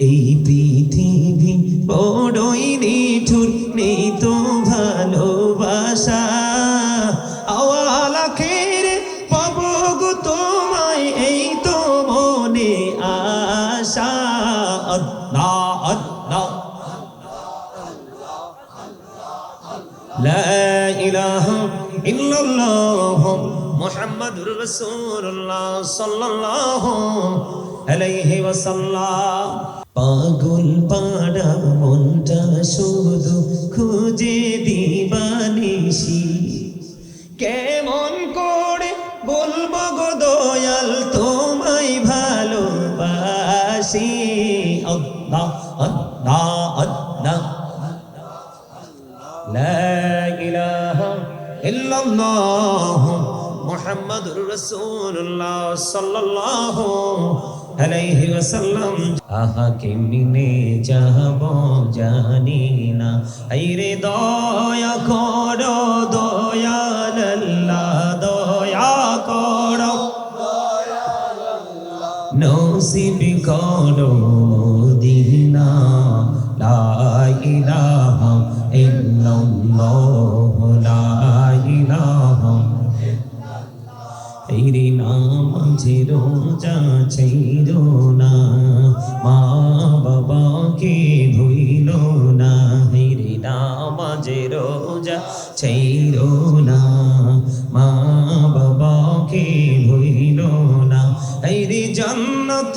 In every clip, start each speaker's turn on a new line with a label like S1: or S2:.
S1: এই পৃথিবী বড়ই নিঠুর নেই তো ভালোবাসা। আওয়ালাখের পাব গো তোমায়, এই তো মনে আশা। আল্লাহ আল্লাহ লা ইলাহা ইল্লাল্লাহ রাসূলুল্লাহ সাল্লাল্লাহু আলাইহি ওয়াসাল্লাম। পাগল পাড়া মনটা শুধু খুঁজে দিবানিসি কেমন করে বলব গো দয়াল, তোমায় ভালোবাসি। আল্লাহ রসুল্লাহ আল্লাহ। সাল্লাল্লাহু আলাইহি ওয়াসাল্লাম। আহাকে মিনে যাব জানি না। আইরে দয়া করো, দয়াল আল্লাহ, দয়া করো। নসিব করো মদিনা, লা ইলাহা ইল্লাল্লাহ। যে রোজা ছেড়ো না, মা বাবাকে ভুইল না হেরি নাম যে রোজা ছিল না, মা বাবাকে ভুইল না হেরি জন্নত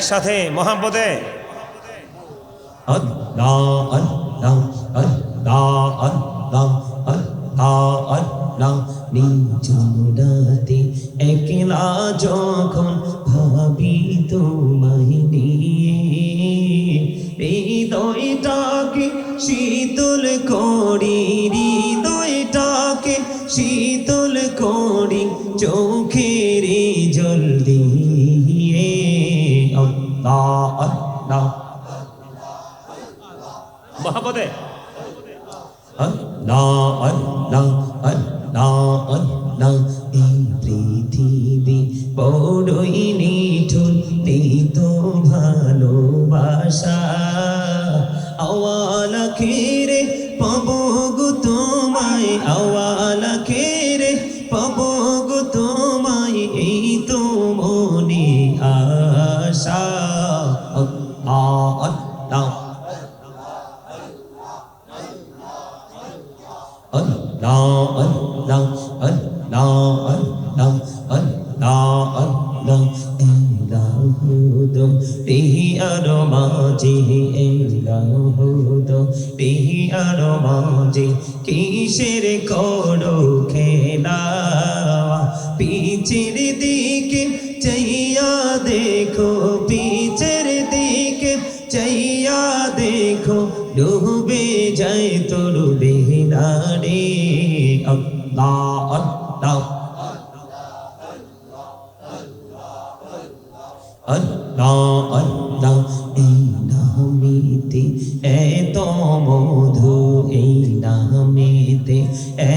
S1: একসাথে মহাপদে যখন ভাবি তোমায় নিয়ে এই দইটা না মহাপদে। না না না না এই পৃথিবী বড়ই নিঠুর তো ভালোবাসা। তোর বেহনারে আল্লাহ আল্লাহ আল্লাহ এই নামেতে এত মধু এই নামেতে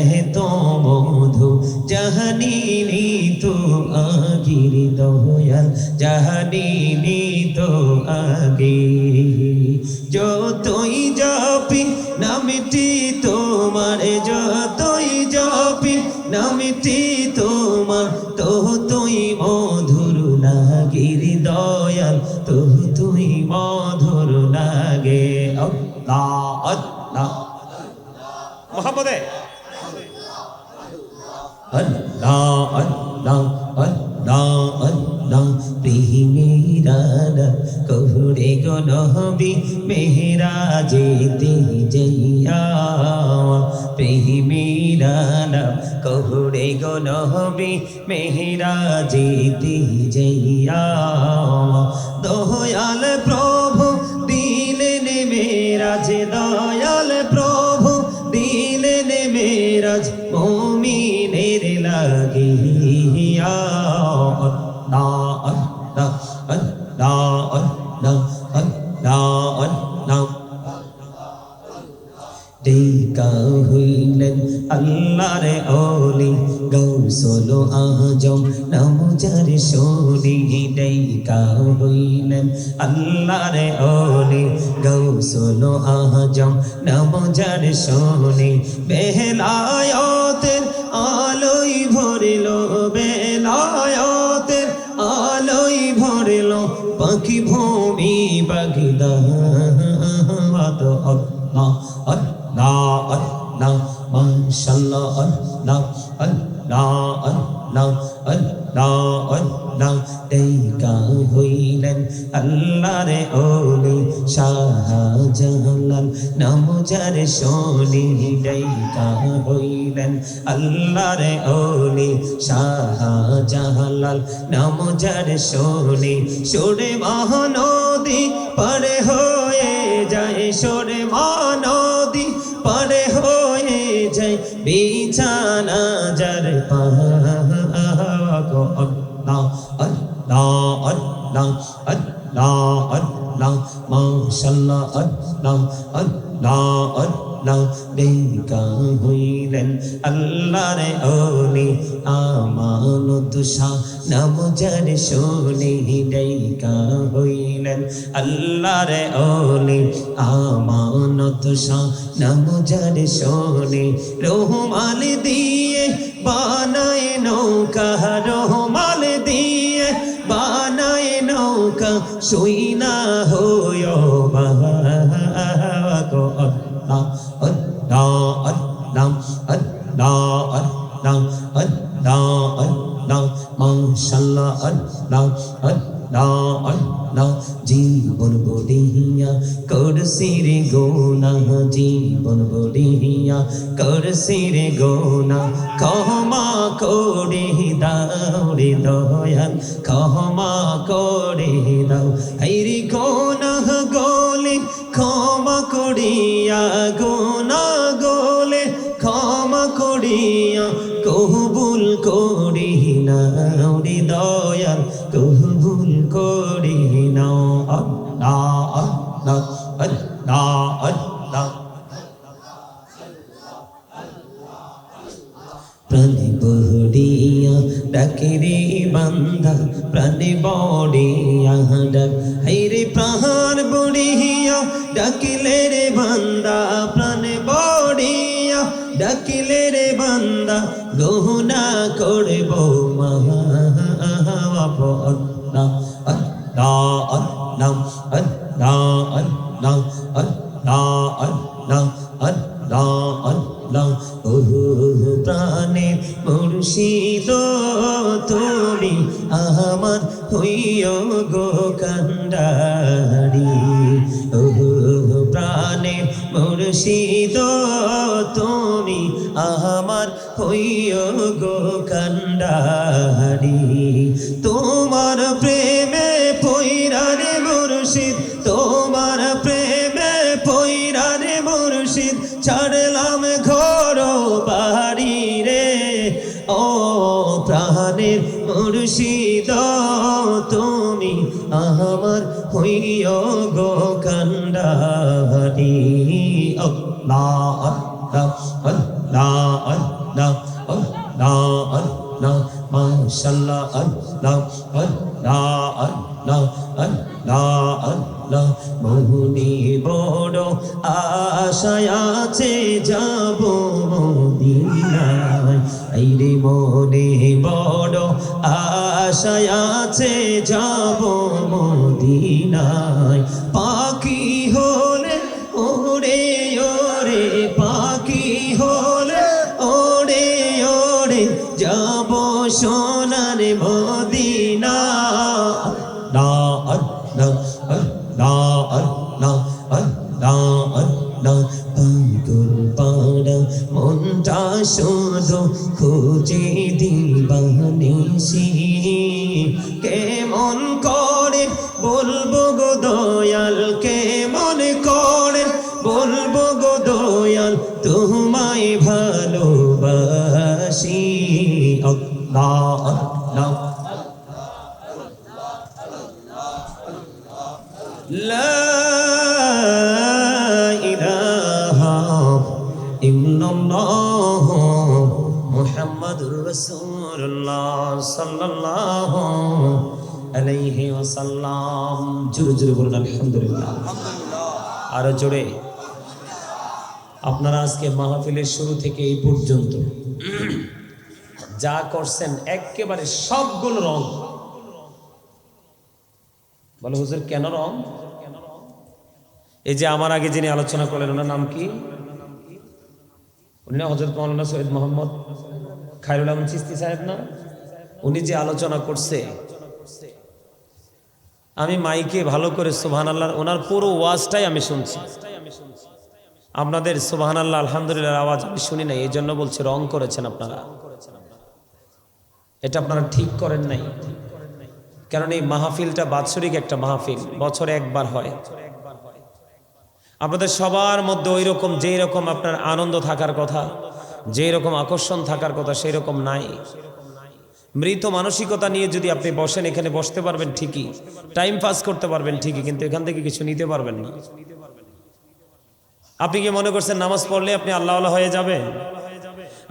S1: এত মধু জাহানিনি তো আগির দয়াল জাহানিনি তো আগে যতই নামটি তোমার তো তুই মধুর লাগির দয়াল তো তুই মধুর লাগে আল্লাহ আল্লাহ। মোহাম্মদে। আল্লাহ আল্লাহ আল্লাহ আল্লাহ। প্রেমেরানা কহুরে গো নহবি মেহরা যেতে যাইয়া প্রেমেরানা কহুরে গো নহবি মেহরাজি দিজাইয়া দয়াল প্রভু দিলেন মেরাজ, দয়াল প্রভু দিলেন মেরাজ, মুমিনের লাগিয়া। না না না আল্লাহর অলি গৌসল আজম নমজার শোনি ডাইকা হইলেন আল্লাহর অলি গৌসল আজম নমজার শোনি বেহলায়তের আলোই ভরিল, বেলায়তের আলোই ভরিল, পাখি ভূমি বাগিদা। অত অত না অত না অত মাশাআল্লাহ আল্লাহ আল্লাহ আল্লাহ আল্লাহ আল্লাহ দেকা হইলেন আল্লাহর ওলি শাহজালাল নাম যার সোনি দেকা হইলেন আল্লাহর ওলি শাহজালাল নাম যার সোনি সুরে মহানদী পারে যার শোনে দেখা হইলেন আল্লাহর ওলি আমানত শাহ নাম যার শোনে, রহমাল দিয়ে বানায় নৌকা, রহমাল দিয়ে বানায় নৌকা। শুই না হয় বাগো আল্লাহ আল্লাহ আল্লাহ আল্লাহ আল্লাহ। জীবন বড়িয়া করছি রে গোনা, জীবন বড়িয়া করছি রে গোনা। ক্ষমা করে দাও রে দয়াল, ক্ষমা করে দাও। হাইরে Allah Allah Allah Allah Allah Allah oh প্রাণে মুর্শিদ তুমি আমার হইও গো কান্দারি ওহ প্রাণে মুর্শিদ তুমি আমার হইও গো মুর্শিদ, তোমার প্রেমে পৈরানে মুর্শিদ, ছাড়লাম ঘর বাড়ি রে। ও প্রাণের মুর্শিদ, তুমি আমার হইয় গো কান্ডারি। আল্লাহ আল্লাহ আল্লাহ আল্লাহ মাশাআল্লাহ আল্লাহ আল্লাহ আল্লাহ। আল্লাহ আল্লাহ মহুনি বড় আশায় আছে যাব মদিনায়। এই রে মনে বড় আশায় আছে যাব মদিনায়। পাখি لا إله إلا الله محمد رسول الله صلى الله عليه وسلم জোরে জোরে বলুন আলহামদুলিল্লাহ আরো জোরে আপনারা আজকে মাহফিলের শুরু থেকে এই পর্যন্ত যা করছেন একেবারে সবগুলো রং বলে, হুজুর, কেন রং? এই যে আমার আগে যিনি আলোচনা করলেন, ওনার নাম কি? উনি না হজরত মৌলানা সৈয়দ মোহাম্মদ খায়রুল আহমদ চিস্তি সাহেব না? উনি যে আলোচনা করছে, আমি মাইকে ভালো করে সোহান আল্লাহ ওনার পুরো ওয়াজটাই আমি শুনছি। আপনাদের সোহান আল্লাহ আলহামদুলিল্লাহ আওয়াজ আমি শুনি নাই এই জন্য বলছে রং করেছেন আপনারা। এটা আপনারা ঠিক করেন নাই। কারণ এই মাহফিলটা বাৎসরিক একটা মাহফিল, বছরে একবার হয়। আপনাদের সবার মধ্যে ওই রকম যেই রকম আপনার আনন্দ থাকার কথা যেই রকম আকর্ষণ থাকার কথা সেই রকম নাই। মৃত মানসিকতা নিয়ে যদি আপনি বসেন, এখানে বসতে পারবেন ঠিকই, টাইম পাস করতে পারবেন ঠিকই, কিন্তু এখান থেকে কিছু নিতে পারবেন না। আপনি কি মনে করছেন নামাজ পড়লে আপনি আল্লাহ আল্লাহ হয়ে যাবেন?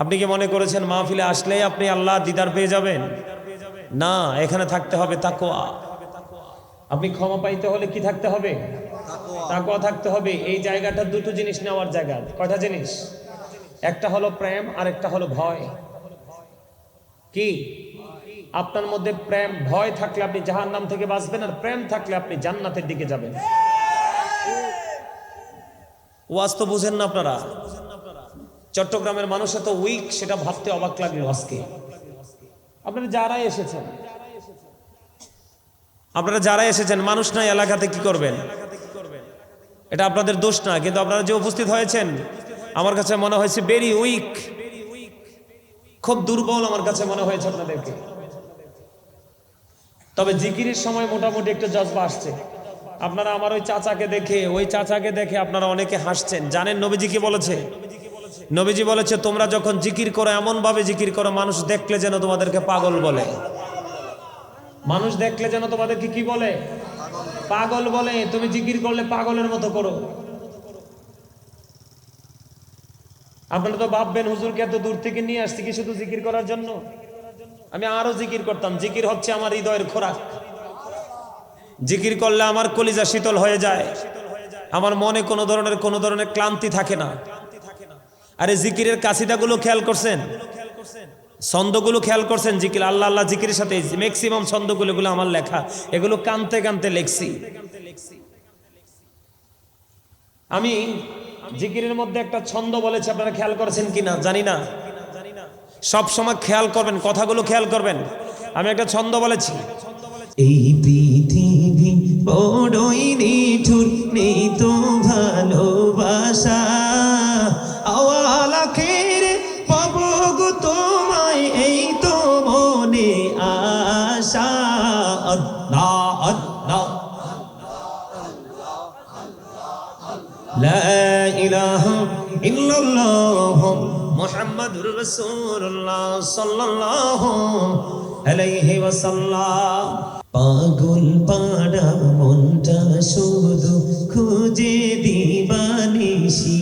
S1: আপনি কি মনে করেছেন মাহফিলে আসলেই আপনি আল্লাহ দিদার পেয়ে যাবেন? না এখানে থাকতে হবে তাকোয়া আপনি ক্ষমা পাইতে হলে কি থাকতে হবে? তাকোয়া থাকতে হবে। এই জায়গাটা দুটো জিনিস নেওয়ার জায়গা। কয়টা জিনিস? একটা হলো প্রেম আর একটা হলো ভয়। কি? আপনার মধ্যে প্রেম ভয় থাকলে আপনি জাহান নাম থেকে বাঁচবেন আর প্রেম থাকলে আপনি জান্নাতের দিকে যাবেন। ওয়াজ তো বুঝেন না আপনারা। চট্টগ্রামের মানুষ এত উইক সেটা ভাবতে অবাক লাগল আজকে। আপনারা যারাই এসেছেন। আপনারা যারা এসেছেন, মানুষ নাই এলাকাতে কি করবেন? এটা আপনাদের দোষ না, কিন্তু আপনারা যে উপস্থিত হয়েছেন, আমার কাছে মনে হয়েছে ভেরি উইক খুব দুর্বল আমার কাছে মনে হয়েছে আপনাদেরকে। তবে জিকিরের সময় মোটামুটি একটু জজবা আসছে। আপনারা আমার ওই চাচাকে দেখে, ওই চাচাকে দেখে আপনারা অনেকে হাসছেন। জানেন নবীজি কি বলেছে? নবীজি বলেছে, তোমরা যখন জিকির করো এমন ভাবে জিকির করো, মানুষ দেখলে যেন তোমাদেরকে পাগল বলে। মানুষ দেখলে যেন তোমাদেরকে কি বলে? পাগল বলে। তুমি জিকির করলে পাগলের মতো করো। আপনারা তো ভাববেন, হুজুরকে এত দূর থেকে নিয়ে আসছি কি শুধু জিকির করার জন্য? আমি আরও জিকির করতাম। জিকির হচ্ছে আমার হৃদয়ের খোরাক। জিকির করলে আমার কলিজা শীতল হয়ে যায়। আমার মনে কোনো ধরনের কোনো ধরনের ক্লান্তি থাকে না। আরে জিকিরের কাসিদাগুলো খেয়াল করছেন? ছন্দগুলো খেয়াল করছেন জিকির? আল্লাহ আল্লাহ জিকিরের সাথে ম্যাক্সিমাম ছন্দগুলো, এগুলো আমার লেখা। এগুলো কানতে কানতে লেখছি। আমি জিকিরের মধ্যে একটা ছন্দ বলেছি, আপনারা খেয়াল করেছেন কিনা? জানি না। সব সময় খেয়াল করবেন, কথাগুলো খেয়াল করবেন। আমি একটা ছন্দ বলেছি। এই পৃথিবী বড়ই নিঠুর, নেই তো ভালোবাসা। لا إله إلا الله محمد رسول الله صلى الله عليه وسلم পাগল পাড়া মনটা শুধু খুঁজে দিবানিসি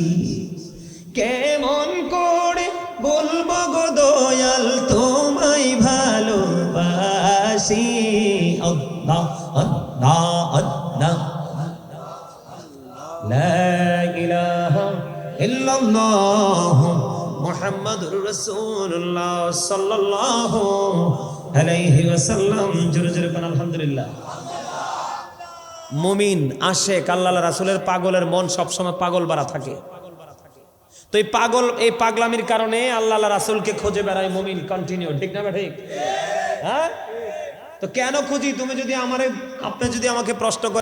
S1: কেমন করে বলবো গো দয়াল তোমায় ভালোবাসি আল্লাহ আল্লাহ আল্লাহ মুমিন আসে কাল্লাল রাসুলের পাগলের মন সবসময় পাগল বাড়া থাকে। তো এই পাগল, এই পাগলামির কারণে আল্লাহ রাসুলকে খুঁজে বেড়ায় মুমিন কন্টিনিউ ঠিক না ঠিক হ্যাঁ? তো কেন খুঁজি? তুমি যদি আমার, আপনি যদি আমাকে প্রশ্ন